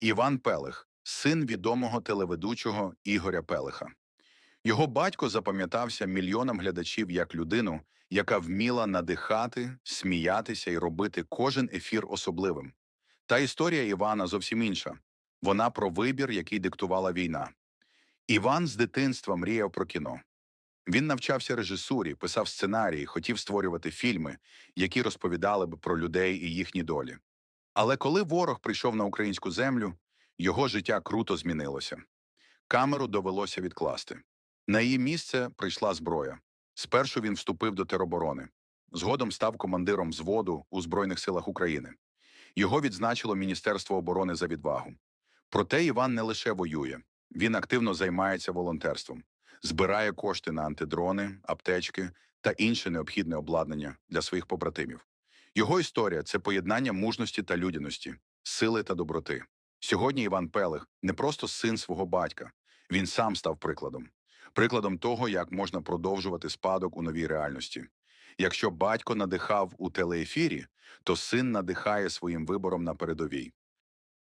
Іван Пелих, син відомого телеведучого Ігоря Пелиха. Його батько запам'ятався мільйонам глядачів як людину, яка вміла надихати, сміятися і робити кожен ефір особливим. Та історія Івана зовсім інша. Вона про вибір, який диктувала війна. Іван з дитинства мріяв про кіно. Він навчався режисурі, писав сценарії, хотів створювати фільми, які розповідали б про людей і їхні долі. Але коли ворог прийшов на українську землю, його життя круто змінилося. Камеру довелося відкласти. На її місце прийшла зброя. Спершу він вступив до тероборони. Згодом став командиром взводу у Збройних силах України. Його відзначило Міністерство оборони за відвагу. Проте Іван не лише воює, він активно займається волонтерством, збирає кошти на антидрони, аптечки та інше необхідне обладнання для своїх побратимів. Його історія це поєднання мужності та людяності, сили та доброти. Сьогодні Іван Пелих не просто син свого батька, він сам став прикладом. Прикладом того, як можна продовжувати спадок у новій реальності. Якщо батько надихав у телеефірі, то син надихає своїм вибором на передовій.